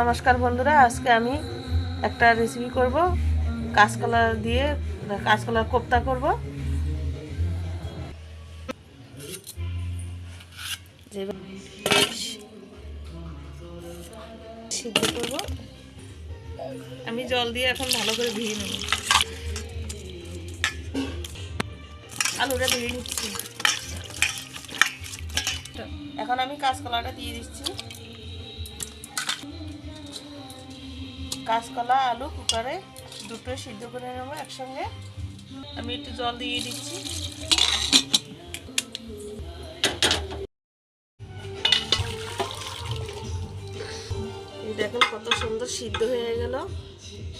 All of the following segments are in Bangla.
নমস্কার বন্ধুরা, আজকে আমি একটা রেসিপি করব। কাঁচকলা দিয়ে কাঁচকলার কোপ্তা করব। সিদ্ধ করব। আমি জল দিয়ে এখন ভালো করে ধুয়ে নেব। আলুটা ধুয়ে নিচ্ছি। এখন আমি কাঁচকলাটা দিয়ে দিচ্ছি। কাঁচকলা, আলু, কুকারে দুটো সিদ্ধ করে নেব একসঙ্গে। আমি একটু জল দিয়ে দিচ্ছি। দেখুন কত সুন্দর সিদ্ধ হয়ে গেল,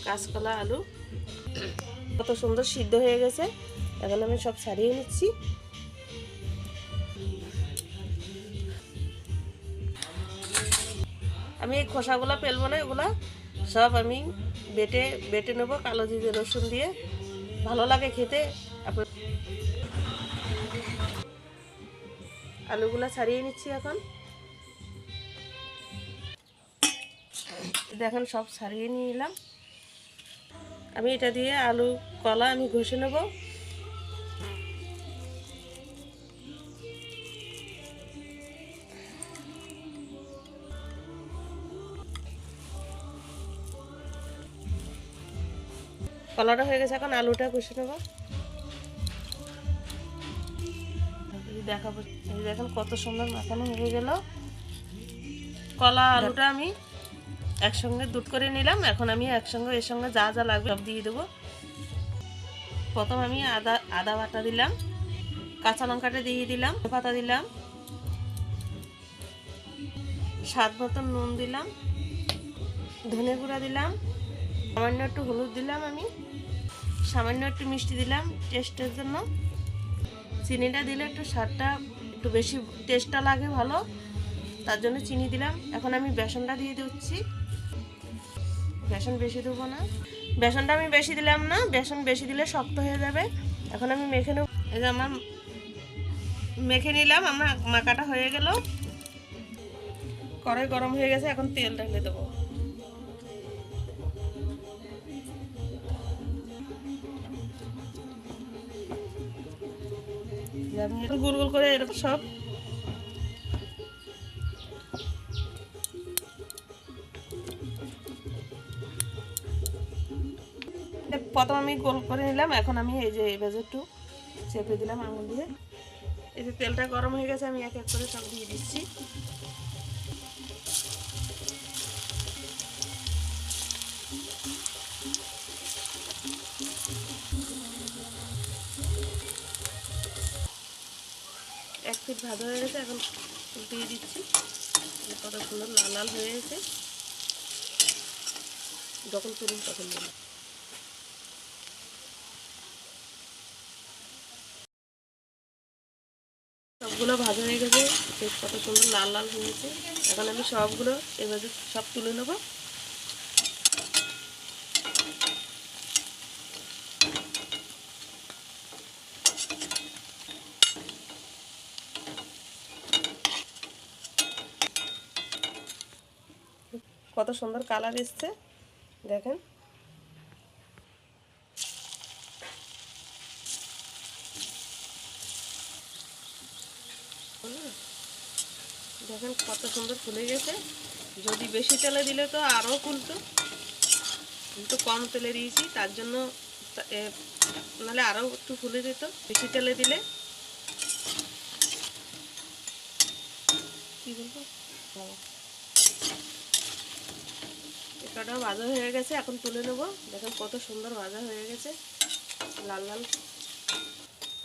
কাঁচকলা, আলু। কত সুন্দর সিদ্ধ হয়ে গেছে। এখন আমি সব ছাড়িয়ে নিচ্ছি। আমি এই খোসাগুলো ফেলব না, এগুলা সব আমি বেটে বেটে নেব, কালো জিরে রসুন দিয়ে। ভালো লাগে খেতে। আলুগুলো ছাড়িয়ে নিচ্ছি এখন। দেখেন সব ছাড়িয়ে নিয়ে এলাম আমি এটা দিয়ে আলু, কলা আমি ঘষে নেব। কলাটা হয়ে গেছে, এখন আলুটা ঘষে নেব। দেখাবো দেখেন কত সুন্দর মাখানো হয়ে গেল। কলা, আলুটা আমি একসঙ্গে দুধ করে নিলাম, এখন আমি একসঙ্গে, এর সঙ্গে যা যা লাগবে সব দিয়ে দেবো। প্রথম আমি আদা আদা বাটা দিলাম, কাঁচা লঙ্কাটা দিয়ে দিলাম পাতা দিলাম, স্বাদ মতন নুন দিলাম, ধনে গুঁড়া দিলাম, সামান্য একটু হলুদ দিলাম আমি। সামান্য একটু মিষ্টি দিলাম টেস্টের জন্য। চিনিটা দিলে একটু স্বাদটা একটু বেশি টেস্টটা লাগে ভালো, তার জন্য চিনি দিলাম। এখন আমি বেসনটা দিয়ে দিচ্ছি। বেসন বেশি দেবো না। বেসনটা আমি বেশি দিলাম না, বেসন বেশি দিলে শক্ত হয়ে যাবে। এখন আমি মেখে নেব। এই যে আমার মেখে নিলাম, আমার মাখাটা হয়ে গেল। কড়াই গরম হয়ে গেছে, এখন তেল ঢেলে দেবো। গোল গোল করে এরকম সব। প্রথম আমি গোল করে নিলাম, এখন আমি এই যে এবার একটু চেপে দিলাম আঙুল দিয়ে। এই যে তেলটা গরম হয়ে গেছে, আমি এক এক করে সব দিয়ে দিচ্ছি। ফিট ভাজা হয়ে গেছে, এখন দিয়ে দিচ্ছি। কত সুন্দর লাল লাল হয়ে গেছে। যখন তুলুন তখন সবগুলো ভাজা হয়ে গেছে, বেশ কত সুন্দর লাল লাল হয়েছে এখন আমি সবগুলো এভাবে সব তুলে নেব। কত সুন্দর কালার এসছে। দেখেন। দেখেন কত সুন্দর ফুলে গেছে। যদি বেশি তেলে দিলে তো আরও ফুলতো। কিন্তু কম তেলে দিয়েছি, তার জন্য নাহলে আরও একটু ফুলে যেত। বেশি তেলে দিলে। কি বলব? এটাটাও ভাজা হয়ে গেছে, এখন তুলে নেব। দেখেন কত সুন্দর ভাজা হয়ে গেছে, লাল লাল।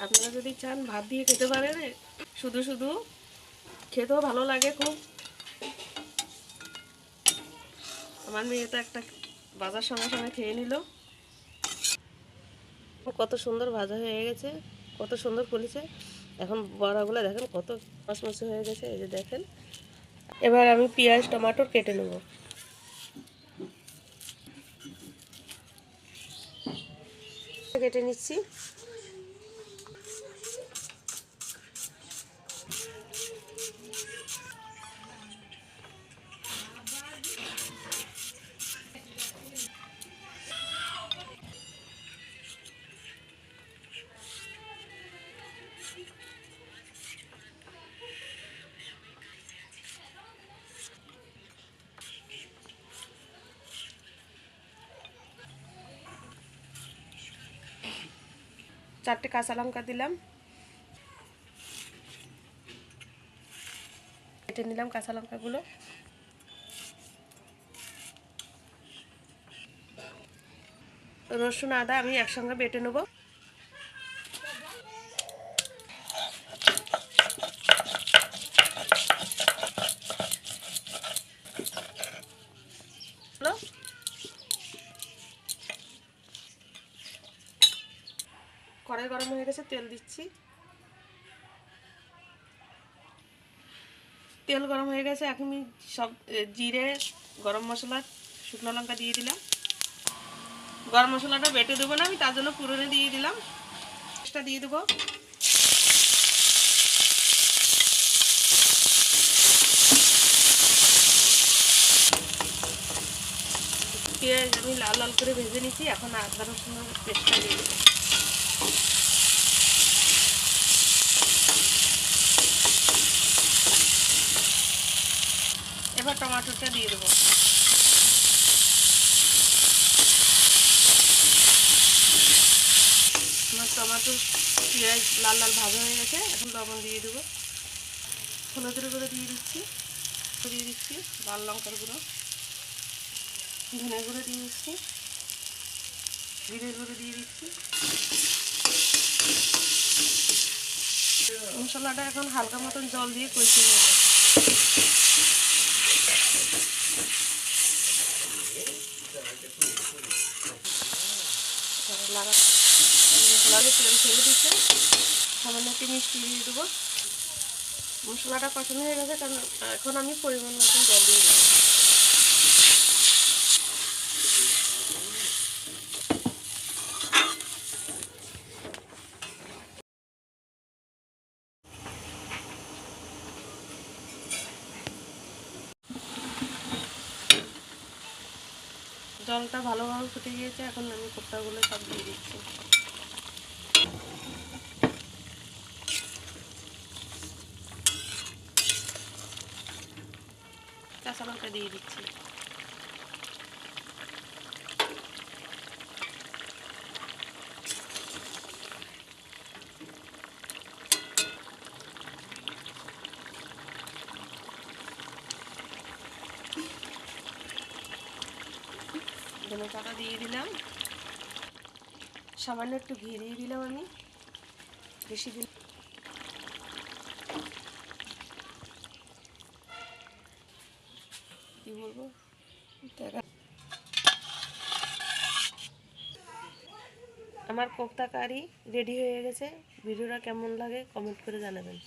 আপনারা যদি চান ভাত দিয়ে খেতে পারেন, শুধু শুধু খেতেও ভালো লাগে খুব। আমার মেয়ে তো একটা বাজার সঙ্গে সঙ্গে খেয়ে নিল। কত সুন্দর ভাজা হয়ে গেছে, কত সুন্দর ফুলেছে। এখন বড়াগুলো দেখেন কত মশমশে হয়ে গেছে, এই যে দেখেন। এবার আমি পেঁয়াজ টমাটোর কেটে নেব। কেটে নিচ্ছি। চারটে কাঁচা লঙ্কা দিলাম। কেটে নিলাম কাঁচা লঙ্কাগুলো। রসুন আদা আমি একসঙ্গে বেটে নেব। কড়াই গরম হয়ে গেছে, তেল দিচ্ছি। তেল গরম হয়ে গেছে, এখন আমি সব জিরে, গরম মশলা, শুকনো লঙ্কা দিয়ে দিলাম। গরম মশলাটা বেটে দেবো না আমি, তার জন্য পুরনে দিয়ে দিলাম। পেঁয়াজটা দিয়ে দেবো। পেঁয়াজ আমি লাল লাল করে ভেজে নিচ্ছি এখন আদা রসুনের পেস্টটা দিয়ে দেবো। টমাটোটা দিয়ে দেবো। আমার টমাটো পেঁয়াজ লাল লাল ভাজা হয়ে গেছে, এখন লবণ দিয়ে দেবো। হলুদের গুঁড়ো দিয়ে দিচ্ছি দিয়ে দিচ্ছি, লাল লঙ্কার গুঁড়ো। ধনে গুঁড়ো দিয়ে দিচ্ছি, জিরে গুঁড়ো দিয়ে দিচ্ছি। মশলাটা এখন হালকা মতন জল দিয়ে কষিয়ে নেব। লাগা মশলাটা তেল ছেড়ে দিচ্ছে সামান্য একটু মিষ্টি দিয়ে দেবো মশলাটা কষানো হয়ে গেছে, কারণ এখন আমি পরিমাণ মতন জল দিয়ে দেবো জলটা ভালোভাবে ফুটে গিয়েছে এখন আমি কোপ্তাগুলো সব দিয়ে দিচ্ছি। কাঁচা লঙ্কা দিয়ে দিচ্ছি। ধনে পাতা দিয়ে দিলাম। সামান্য একটু ঘি দিয়ে দিলাম আমি। বেশি দিন কি বলব? আমার কোপ্তা কারি রেডি হয়ে গেছে। ভিডিওটা কেমন লাগে কমেন্ট করে জানাবেন।